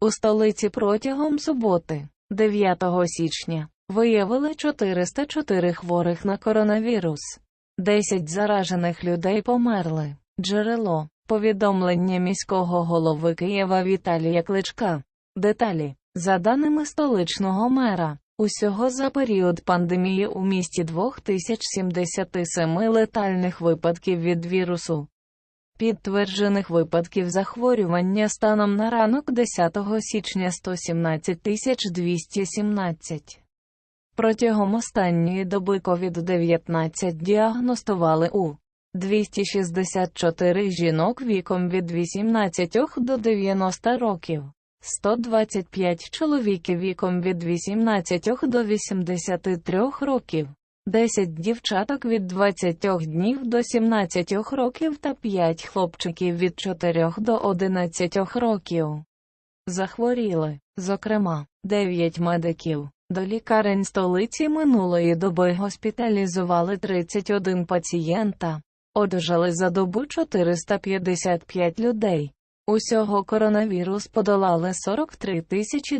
У столиці протягом суботи, 9 січня, виявили 404 хворих на коронавірус. 10 заражених людей померли. Джерело повідомлення міського голови Києва Віталія Кличка. Деталі за даними столичного мера. Усього за період пандемії у місті 2077 летальних випадків від вірусу. Підтверджених випадків захворювання станом на ранок 10 січня 117 217. Протягом останньої доби COVID-19 діагностували у 264 жінок віком від 18 до 90 років, 125 чоловіків віком від 18 до 83 років, 10 дівчаток від 20 днів до 17 років та 5 хлопчиків від 4 до 11 років. Захворіли, зокрема, 9 медиків. До лікарень столиці минулої доби госпіталізували 31 пацієнта, одужали за добу 455 людей. Усього коронавірус подолали 43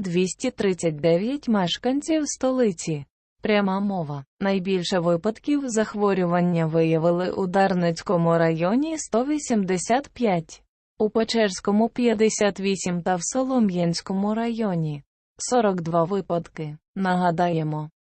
239 мешканців столиці. Пряма мова. Найбільше випадків захворювання виявили у Дарницькому районі 185, у Печерському 58 та в Солом'янському районі 42 випадки. Нагадаємо,